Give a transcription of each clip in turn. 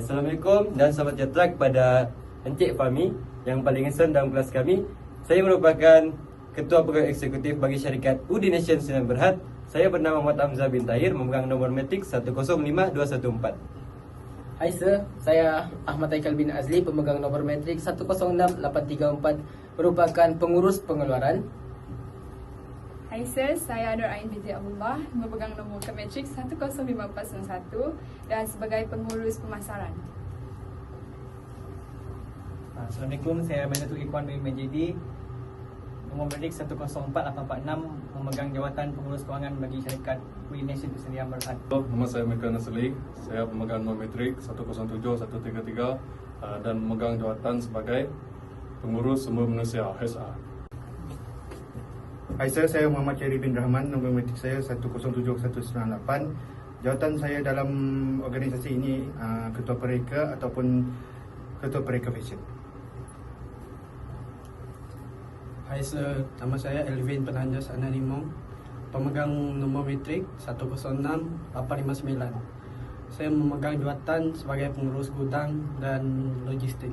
Assalamualaikum dan selamat sejahtera kepada Encik Fahmi yang paling handsome dalam kelas kami. Saya merupakan Ketua Pegawai Eksekutif bagi syarikat Udi Nation Sinan Berhad. Saya bernama Muhammad Hamzah bin Tahir memegang nombor metrik 105214. Hai sir, saya Ahmad Aikal bin Azli pemegang nombor metrik 106834 merupakan pengurus pengeluaran. Hai sir, saya Nur Ain binti Abdullah memegang nombor kemetrik 105491 dan sebagai pengurus pemasaran. Assalamualaikum, saya Manatul Ikhwan bin Majidi Nombor medik 104846 Memegang jawatan pengurus kewangan bagi syarikat Queen Nation Kesenian Berhad Hello, nama saya Michael Nasli. Saya pemegang nombor metrik 107133 uh, dan memegang jawatan sebagai pengurus sumber manusia HR. Sir, saya Muhammad Cherry bin Rahman, nombor metrik saya 107198. Jawatan saya dalam organisasi ini uh, ketua pereka ataupun ketua pereka fashion. Hai sir, nama saya Elvin Penanjas Ananimo Pemegang nombor metrik 106859 Saya memegang jawatan sebagai pengurus gudang dan logistik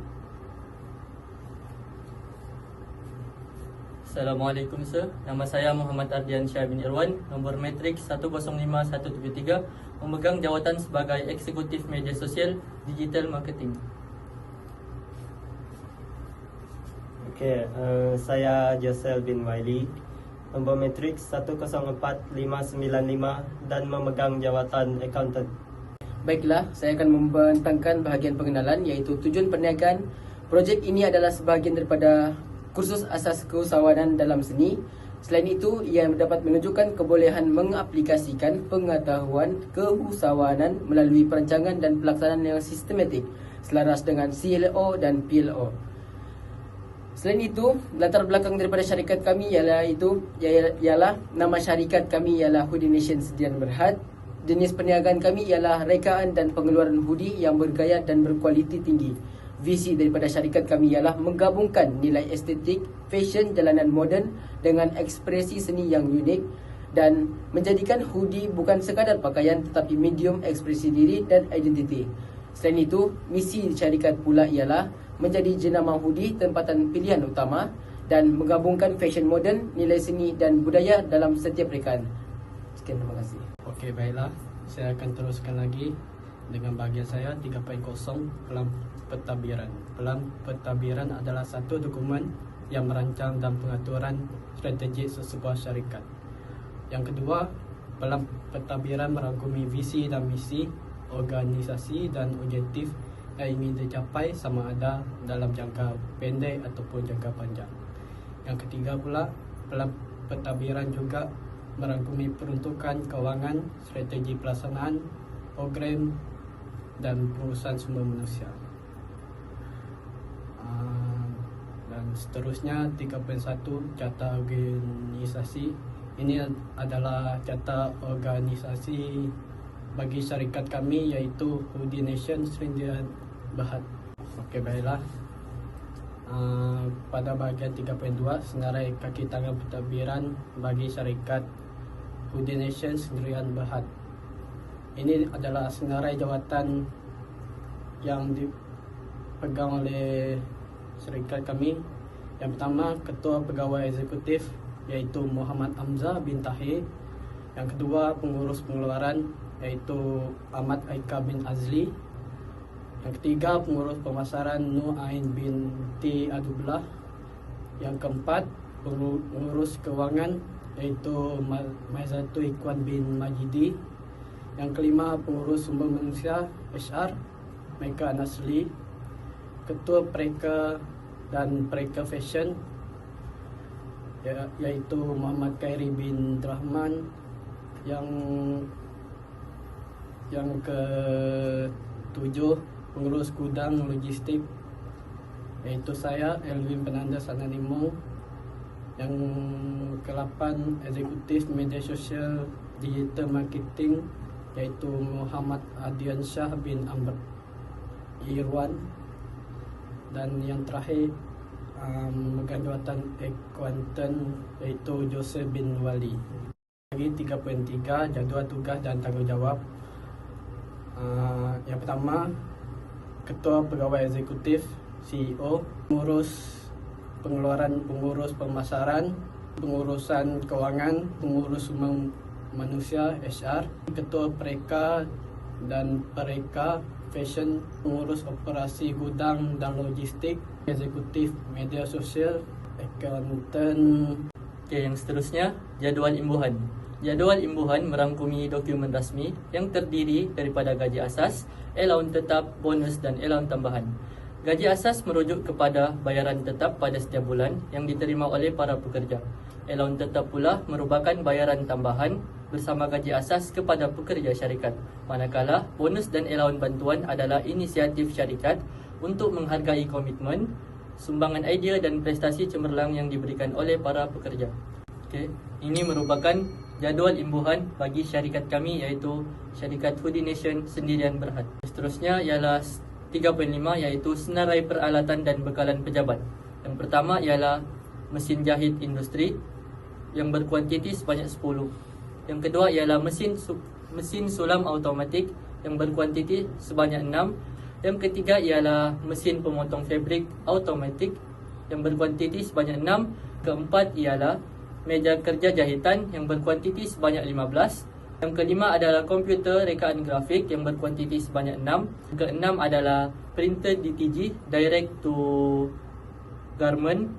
Assalamualaikum sir. Nama saya Muhammad Ardian Syah bin Irwan, nombor metrik 105173, memegang jawatan sebagai eksekutif media sosial digital marketing. Okey, uh, saya Josel bin Waili nombor metrik 104595 dan memegang jawatan accountant. Baiklah, saya akan membentangkan bahagian pengenalan iaitu tujuan perniagaan. Projek ini adalah sebahagian daripada kursus asas keusahawanan dalam seni. Selain itu, ia dapat menunjukkan kebolehan mengaplikasikan pengetahuan keusahawanan melalui perancangan dan pelaksanaan yang sistematik selaras dengan CLO dan PLO. Selain itu, latar belakang daripada syarikat kami ialah itu ialah nama syarikat kami ialah Hoodie Nation Sedian Berhad. Jenis perniagaan kami ialah rekaan dan pengeluaran hoodie yang bergaya dan berkualiti tinggi. Visi daripada syarikat kami ialah menggabungkan nilai estetik, fashion jalanan moden dengan ekspresi seni yang unik dan menjadikan hoodie bukan sekadar pakaian tetapi medium ekspresi diri dan identiti. Selain itu, misi syarikat pula ialah menjadi jenama hoodie tempatan pilihan utama dan menggabungkan fashion moden, nilai seni dan budaya dalam setiap rekaan. Sekian terima kasih. Okey baiklah, saya akan teruskan lagi dengan bahagian saya 3.0 Pelan Pentadbiran Pelan Pentadbiran adalah satu dokumen yang merancang dan pengaturan strategi sesebuah syarikat Yang kedua, Pelan Pentadbiran merangkumi visi dan misi organisasi dan objektif yang ingin dicapai sama ada dalam jangka pendek ataupun jangka panjang. Yang ketiga pula, pelan pentadbiran juga merangkumi peruntukan kewangan, strategi pelaksanaan, program dan pengurusan sumber manusia. Ah, Dan seterusnya 3.1 Carta Organisasi Ini adalah carta organisasi bagi syarikat kami iaitu Hoodie Nation Serindian Berhad. Okey baiklah. Uh, pada bahagian 3.2 senarai kaki tangan pentadbiran bagi syarikat Hoodie Nation Sendirian Berhad. Ini adalah senarai jawatan yang dipegang oleh syarikat kami. Yang pertama, Ketua Pegawai Eksekutif iaitu Muhammad Hamzah bin Tahir. Yang kedua, pengurus pengeluaran iaitu Ahmad Aika bin Azli. Yang ketiga, pengurus pemasaran Nur Ain binti Adublah. Yang keempat, pengurus kewangan iaitu Maizatu Ikhwan bin Majidi. Yang kelima, pengurus sumber manusia HR Meka Nasli. Ketua Pereka dan Pereka Fashion ya, iaitu Muhammad Khairi bin Rahman yang yang ke tujuh pengurus gudang logistik iaitu saya Elvin Penandas Ananimo yang ke-8 eksekutif media sosial digital marketing iaitu Muhammad Adian Shah bin Amr Irwan dan yang terakhir um, memegang jawatan accountant iaitu Joseph bin Wali. Lagi 3.3 jadual tugas dan tanggungjawab. Uh, yang pertama ketua pegawai eksekutif CEO, pengurus pengeluaran pengurus pemasaran, pengurusan keuangan, pengurus manusia HR, ketua pereka dan pereka fashion, pengurus operasi gudang dan logistik, eksekutif media sosial, accountant, Okey, yang seterusnya, jadual imbuhan. Jadual imbuhan merangkumi dokumen rasmi yang terdiri daripada gaji asas, allowance tetap, bonus dan allowance tambahan. Gaji asas merujuk kepada bayaran tetap pada setiap bulan yang diterima oleh para pekerja. Allowance tetap pula merupakan bayaran tambahan bersama gaji asas kepada pekerja syarikat. Manakala bonus dan allowance bantuan adalah inisiatif syarikat untuk menghargai komitmen, sumbangan idea dan prestasi cemerlang yang diberikan oleh para pekerja. Okey, ini merupakan jadual imbuhan bagi syarikat kami iaitu syarikat Hoodie Nation Sendirian Berhad. Seterusnya ialah 3.5 iaitu senarai peralatan dan bekalan pejabat. Yang pertama ialah mesin jahit industri yang berkuantiti sebanyak 10. Yang kedua ialah mesin su- mesin sulam automatik yang berkuantiti sebanyak 6. Yang ketiga ialah mesin pemotong fabrik automatik yang berkuantiti sebanyak 6. Keempat ialah meja kerja jahitan yang berkuantiti sebanyak 15. Yang kelima adalah komputer rekaan grafik yang berkuantiti sebanyak 6. Yang keenam adalah printer DTG direct to garment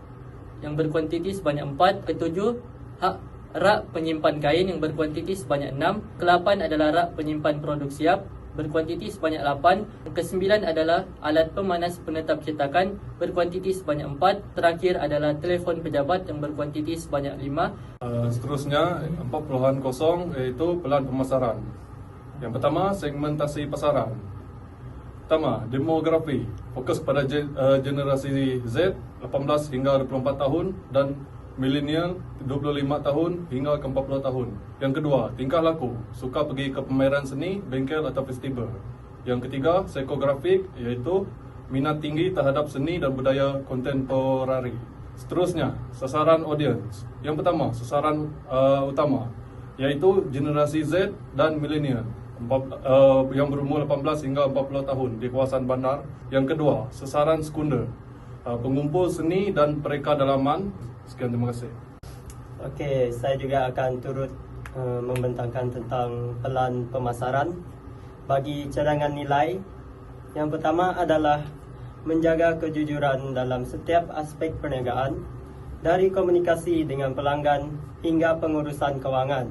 yang berkuantiti sebanyak 4. Ketujuh, hak rak penyimpan kain yang berkuantiti sebanyak 6. Kelapan adalah rak penyimpan produk siap berkuantiti sebanyak 8. Yang kesembilan adalah alat pemanas penetap cetakan berkuantiti sebanyak 4. Terakhir adalah telefon pejabat yang berkuantiti sebanyak 5. Uh, seterusnya 40-an kosong iaitu pelan pemasaran. Yang pertama segmentasi pasaran. Pertama, demografi fokus pada uh, generasi Z 18 hingga 24 tahun dan milenial 25 tahun hingga ke 40 tahun. Yang kedua, tingkah laku, suka pergi ke pameran seni, bengkel atau festival. Yang ketiga, psikografik iaitu minat tinggi terhadap seni dan budaya kontemporari. Seterusnya, sasaran audience. Yang pertama, sasaran uh, utama iaitu generasi Z dan milenial uh, yang berumur 18 hingga 40 tahun di kawasan bandar. Yang kedua, sasaran sekunder, pengumpul seni dan pereka dalaman. Sekian terima kasih. Okey, saya juga akan turut uh, membentangkan tentang pelan pemasaran bagi cadangan nilai. Yang pertama adalah menjaga kejujuran dalam setiap aspek perniagaan dari komunikasi dengan pelanggan hingga pengurusan kewangan.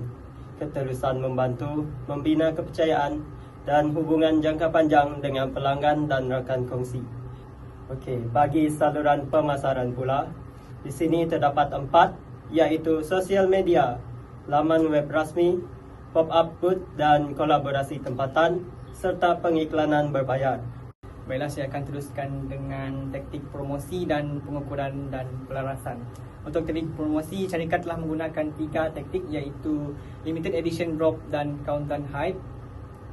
Keterusan membantu membina kepercayaan dan hubungan jangka panjang dengan pelanggan dan rakan kongsi. Okey, bagi saluran pemasaran pula, di sini terdapat empat iaitu sosial media, laman web rasmi, pop-up booth dan kolaborasi tempatan serta pengiklanan berbayar. Baiklah, saya akan teruskan dengan taktik promosi dan pengukuran dan pelarasan. Untuk teknik promosi, syarikat telah menggunakan tiga taktik iaitu limited edition drop dan countdown hype,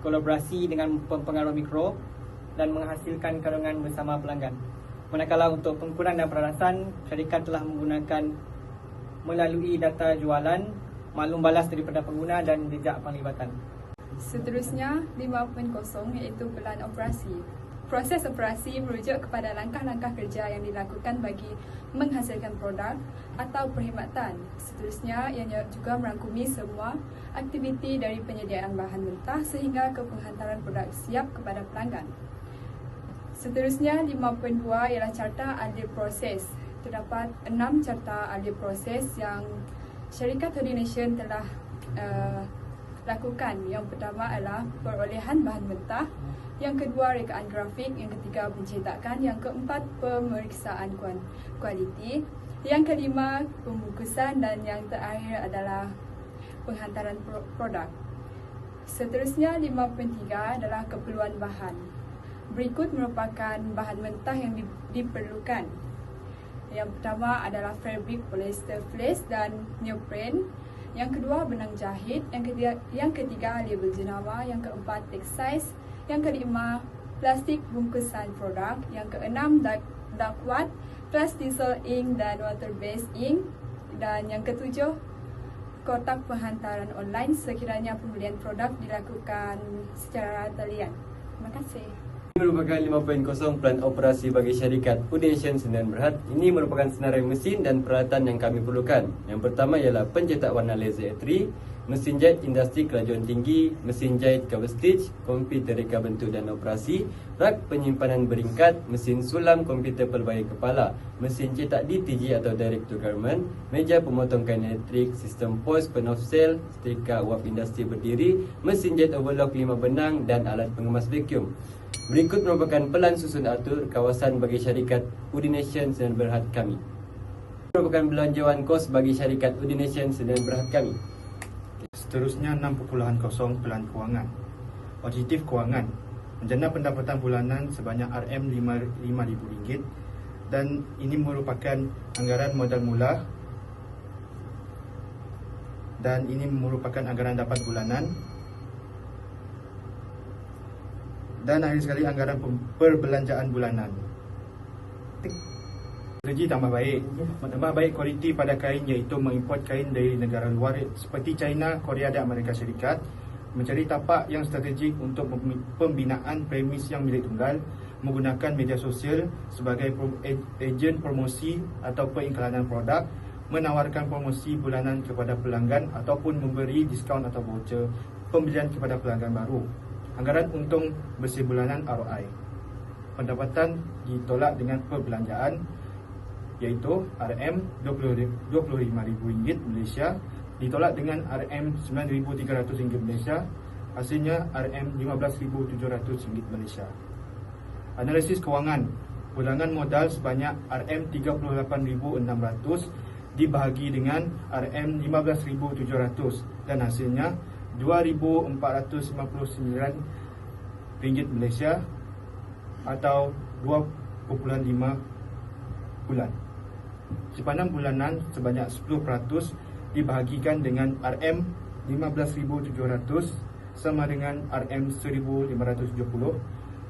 kolaborasi dengan pempengaruh mikro dan menghasilkan karungan bersama pelanggan. Manakala untuk pengukuran dan pelarasan, syarikat telah menggunakan melalui data jualan, maklum balas daripada pengguna dan jejak penglibatan. Seterusnya, 5.0 iaitu pelan operasi. Proses operasi merujuk kepada langkah-langkah kerja yang dilakukan bagi menghasilkan produk atau perkhidmatan. Seterusnya, ianya juga merangkumi semua aktiviti dari penyediaan bahan mentah sehingga ke penghantaran produk siap kepada pelanggan. Seterusnya, 5.2 ialah carta adil proses. Terdapat enam carta adil proses yang syarikat Hoodie Nation telah uh, lakukan. Yang pertama adalah perolehan bahan mentah, yang kedua rekaan grafik, yang ketiga pencetakan, yang keempat pemeriksaan kualiti, yang kelima pembungkusan dan yang terakhir adalah penghantaran pro- produk. Seterusnya 5.3 adalah keperluan bahan. Berikut merupakan bahan mentah yang di- diperlukan. Yang pertama adalah fabric polyester fleece dan neoprene. Yang kedua benang jahit. Yang ketiga, yang ketiga label jenama. Yang keempat textiles. Yang kelima plastik bungkusan produk. Yang keenam dark, flash diesel ink dan water based ink. Dan yang ketujuh kotak penghantaran online sekiranya pembelian produk dilakukan secara talian. Terima kasih. Merupakan 5.0 plan operasi bagi syarikat Udination Sdn Berhad. Ini merupakan senarai mesin dan peralatan yang kami perlukan. Yang pertama ialah pencetak warna laser A3, mesin jahit industri kelajuan tinggi, mesin jahit cover stitch, komputer reka bentuk dan operasi, rak penyimpanan beringkat, mesin sulam komputer pelbagai kepala, mesin cetak DTG atau direct to garment, meja pemotong kain elektrik, sistem pos pen-off cell, setrika uap industri berdiri, mesin jahit overlock 5 benang dan alat pengemas vacuum. Berikut merupakan pelan susun atur kawasan bagi syarikat Udination Sdn Berhad kami. Merupakan belanjawan kos bagi syarikat Udination Sdn Berhad kami. Seterusnya 6.0 pelan kewangan. Objektif kewangan. Menjana pendapatan bulanan sebanyak RM5,000 dan ini merupakan anggaran modal mula dan ini merupakan anggaran dapat bulanan dan akhir sekali anggaran perbelanjaan bulanan. Strategi tambah baik. Tambah baik kualiti pada kain iaitu mengimport kain dari negara luar seperti China, Korea dan Amerika Syarikat Mencari tapak yang strategik untuk pem- pembinaan premis yang milik tunggal Menggunakan media sosial sebagai ejen promosi atau pengiklanan produk Menawarkan promosi bulanan kepada pelanggan Ataupun memberi diskaun atau voucher pembelian kepada pelanggan baru Anggaran untung bersih bulanan ROI Pendapatan ditolak dengan perbelanjaan iaitu RM RM25,000 Malaysia ditolak dengan RM RM9,300 Malaysia hasilnya RM RM15,700 Malaysia. Analisis kewangan Pulangan modal sebanyak RM38,600 dibahagi dengan RM15,700 dan hasilnya RM2,499 Malaysia atau 2.5 bulan. Simpanan bulanan sebanyak 10% dibahagikan dengan RM 15,700 sama dengan RM 1,570.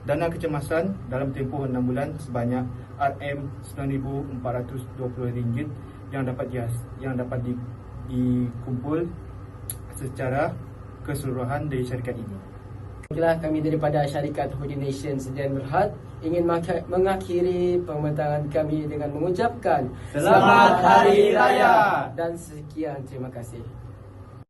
Dana kecemasan dalam tempoh 6 bulan sebanyak RM 9,420 ringgit yang dapat yang dapat di, dikumpul secara keseluruhan dari syarikat ini. Inilah kami daripada syarikat Hoodie Nation Sdn Berhad ingin mengakhiri pembentangan kami dengan mengucapkan Selamat Hari Raya! dan sekian terima kasih.